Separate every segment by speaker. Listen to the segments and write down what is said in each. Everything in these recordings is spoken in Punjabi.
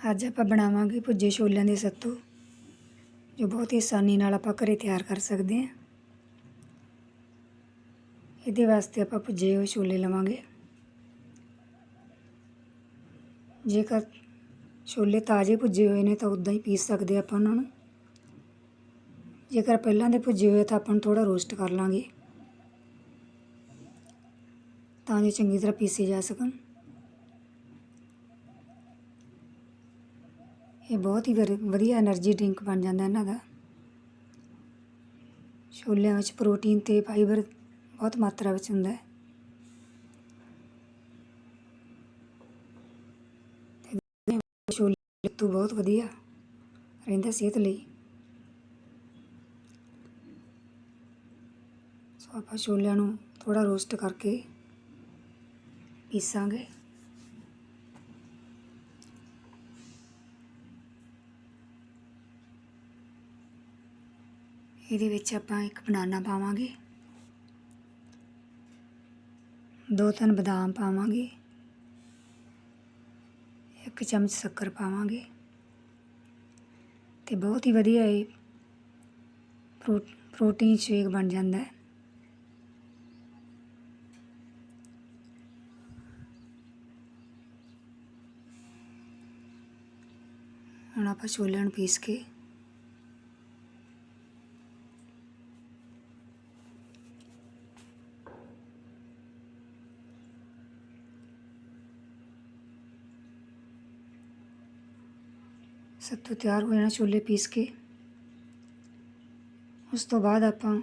Speaker 1: ਅੱਜ ਆਪਾਂ ਬਣਾਵਾਂਗੇ ਭੁੱਜੇ ਛੋਲਿਆਂ ਦੇ ਸੱਤੂ, ਜੋ ਬਹੁਤ ਹੀ ਆਸਾਨੀ ਨਾਲ ਆਪਾਂ ਘਰੇ ਤਿਆਰ ਕਰ ਸਕਦੇ ਹਾਂ। ਇਹਦੇ ਵਾਸਤੇ ਆਪਾਂ ਭੁੱਜੇ ਹੋਏ ਛੋਲੇ ਲਵਾਂਗੇ। ਜੇਕਰ ਛੋਲੇ ਤਾਜ਼ੇ ਭੁੱਜੇ ਹੋਏ ਨੇ ਤਾਂ ਉਦਾਂ ਹੀ ਪੀਸ ਸਕਦੇ ਆਪਾਂ ਉਹਨਾਂ ਨੂੰ। ਜੇਕਰ ਪਹਿਲਾਂ ਦੇ ਭੁੱਜੇ ਹੋਏ ਤਾਂ ਆਪਾਂ ਨੂੰ ਥੋੜਾ ਰੋਸਟ ਕਰ ਲਾਂਗੇ, ਤਾਂ ਜੋ ਚੰਗੀ ਤਰ੍ਹਾਂ ਪੀਸੇ ਜਾ ਸਕਣ। ਇਹ ਬਹੁਤ ਹੀ ਵਰ- ਵਧੀਆ એનર્ਜੀ ਡਰਿੰਕ ਬਣ ਜਾਂਦਾ ਇਹਨਾਂ ਦਾ। ਛੋਲਿਆਂ ਵਿੱਚ ਪ੍ਰੋਟੀਨ ਤੇ ਫਾਈਬਰ ਬਹੁਤ ਮਾਤਰਾ ਵਿੱਚ ਹੁੰਦਾ ਹੈ। ਛੋਲੇ ਲੱਤੂ ਬਹੁਤ ਵਧੀਆ ਰਹਿੰਦਾ ਸਿਹਤ ਲਈ। ਸੋ ਆਪਾਂ ਛੋਲਿਆਂ ਨੂੰ ਥੋੜਾ ਰੋਸਟ ਕਰਕੇ ਪੀਸਾਂਗੇ। ਇਹਦੇ ਵਿੱਚ ਆਪਾਂ ਇੱਕ ਬਨਾਨਾ ਪਾਵਾਂਗੇ। ਦੋ ਤਿੰਨ ਬਦਾਮ ਪਾਵਾਂਗੇ। ਇੱਕ ਚਮਚ ਸ਼ੱਕਰ ਪਾਵਾਂਗੇ। ਤੇ ਬਹੁਤ ਹੀ ਵਧੀਆ ਇਹ ਪ੍ਰੋ, ਪ੍ਰੋਟੀਨ ਸ਼ੇਕ ਬਣ ਜਾਂਦਾ ਹੈ। ਹੁਣ ਆਪਾਂ ਛੋਲਿਆਂ ਨੂੰ ਪੀਸ ਕੇ ਸੱਤੂ ਤਿਆਰ ਹੋ ਜਾਣਾ ਛੋਲੇ ਪੀਸ ਕੇ। ਉਸ ਤੋਂ ਬਾਅਦ ਆਪਾਂ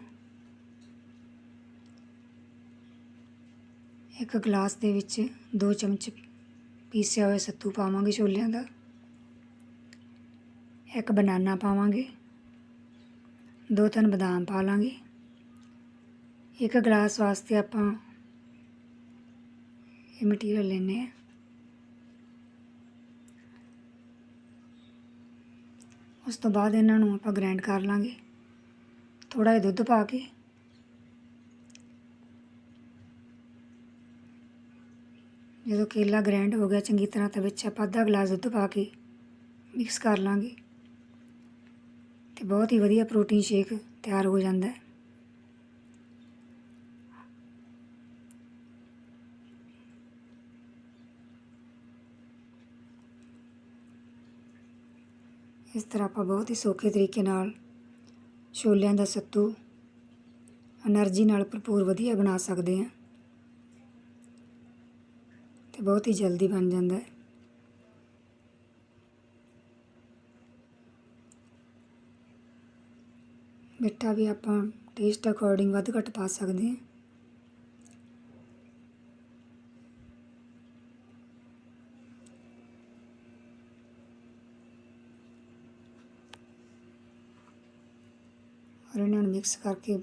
Speaker 1: ਇੱਕ ਗਲਾਸ ਦੇ ਵਿੱਚ ਦੋ ਚਮਚ ਪੀਸਿਆ ਹੋਇਆ ਸੱਤੂ ਪਾਵਾਂਗੇ ਛੋਲਿਆਂ ਦਾ। ਇੱਕ ਬਨਾਨਾ ਪਾਵਾਂਗੇ। ਦੋ ਤਿੰਨ ਬਦਾਮ ਪਾ ਲਾਂਗੇ। ਇੱਕ ਗਲਾਸ ਵਾਸਤੇ ਆਪਾਂ ਇਹ ਮਟੀਰੀਅਲ ਲੈਨੇ ਆ ਉਸ ਤੋਂ ਬਾਅਦ ਇਹਨਾਂ ਨੂੰ ਆਪਾਂ ਗ੍ਰਾਈਂਡ ਕਰ ਲਾਂਗੇ। ਥੋੜਾ ਜਿਹਾ ਦੁੱਧ ਪਾ ਕੇ। ਜਦੋਂ ਕੇਲਾ ਗ੍ਰਾਈਂਡ ਹੋ ਗਿਆ ਚੰਗੀ ਤਰ੍ਹਾਂ, ਤਾਂ ਵਿੱਚ ਆਪਾਂ ਅੱਧਾ ਗਲਾਸ ਦੁੱਧ ਪਾ ਕੇ ਮਿਕਸ ਕਰ ਲਾਂਗੇ। ਤੇ ਬਹੁਤ ਹੀ ਵਧੀਆ ਪ੍ਰੋਟੀਨ ਸ਼ੇਕ ਤਿਆਰ ਹੋ ਜਾਂਦਾ ਹੈ। ਇਸ ਤਰ੍ਹਾਂ ਆਪਾਂ ਬਹੁਤ ਹੀ ਸੌਖੇ ਤਰੀਕੇ ਨਾਲ ਛੋਲਿਆਂ ਦਾ ਸੱਤੂ એનર્ਜੀ ਨਾਲ ਭਰਪੂਰ ਵਧੀਆ ਬਣਾ ਸਕਦੇ ਹਾਂ। ਤੇ ਬਹੁਤ ਹੀ ਜਲਦੀ ਬਣ ਜਾਂਦਾ ਹੈ। ਮਿੱਠਾ ਵੀ ਆਪਾਂ ਟੇਸਟ ਅਕੋਰਡਿੰਗ ਵੱਧ ਘੱਟ ਪਾ ਸਕਦੇ ਹਾਂ। ਔਰ ਇਹਨਾਂ ਨੂੰ ਮਿਕਸ ਕਰਕੇ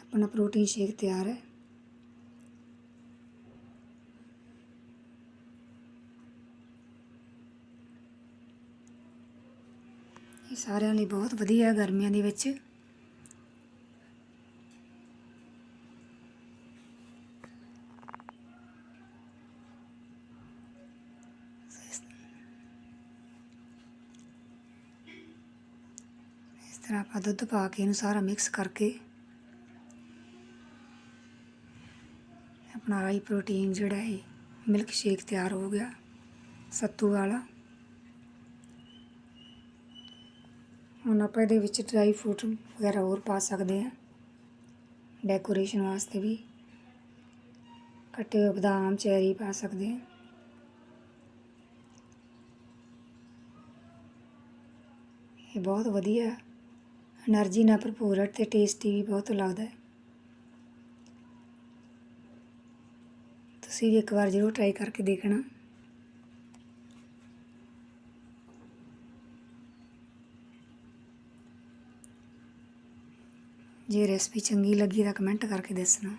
Speaker 1: ਆਪਣਾ ਪ੍ਰੋਟੀਨ ਸ਼ੇਕ ਤਿਆਰ ਹੈ। ਇਹ ਸਾਰਿਆਂ ਲਈ ਬਹੁਤ ਵਧੀਆ ਗਰਮੀਆਂ ਦੇ ਵਿੱਚ ਇਸ ਤਰ੍ਹਾਂ ਆਪਾਂ ਦੁੱਧ ਪਾ ਕੇ ਇਹਨੂੰ ਸਾਰਾ ਮਿਕਸ ਕਰਕੇ ਆਪਣਾ ਹਾਈ ਪ੍ਰੋਟੀਨ ਜਿਹੜਾ ਹੈ ਮਿਲਕ ਸ਼ੇਕ ਤਿਆਰ ਹੋ ਗਿਆ, ਸੱਤੂ ਵਾਲਾ। ਹੁਣ ਆਪਾਂ ਇਹਦੇ ਵਿੱਚ ਡਰਾਈ ਫਰੂਟ ਵਗੈਰਾ ਹੋਰ ਪਾ ਸਕਦੇ ਹਾਂ। ਡੈਕੋਰੇਸ਼ਨ ਵਾਸਤੇ ਵੀ ਕੱਟੇ ਹੋਏ ਬਦਾਮ, ਚੈਰੀ ਪਾ ਸਕਦੇ ਹਾਂ। ਇਹ ਬਹੁਤ ਵਧੀਆ ਐਨਰਜੀ ਨਾਲ ਭਰਪੂਰ ਹੈ ਤੇ ਟੇਸਟੀ ਵੀ ਬਹੁਤ ਲੱਗਦਾ ਹੈ ਤੁਸੀਂ ਵੀ ਇੱਕ ਵਾਰ ਜ਼ਰੂਰ ਟਰਾਈ ਕਰਕੇ ਦੇਖਣਾ। ਜੇ ਰੈਸਪੀ ਚੰਗੀ ਲੱਗੀ ਤਾਂ ਕਮੈਂਟ ਕਰਕੇ ਦੱਸਣਾ।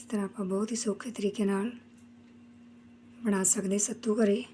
Speaker 1: ਇਸ ਤਰ੍ਹਾਂ ਆਪਾਂ ਬਹੁਤ ਹੀ ਸੌਖੇ ਤਰੀਕੇ ਨਾਲ ਬਣਾ ਸਕਦੇ ਸੱਤੂ ਘਰੇ।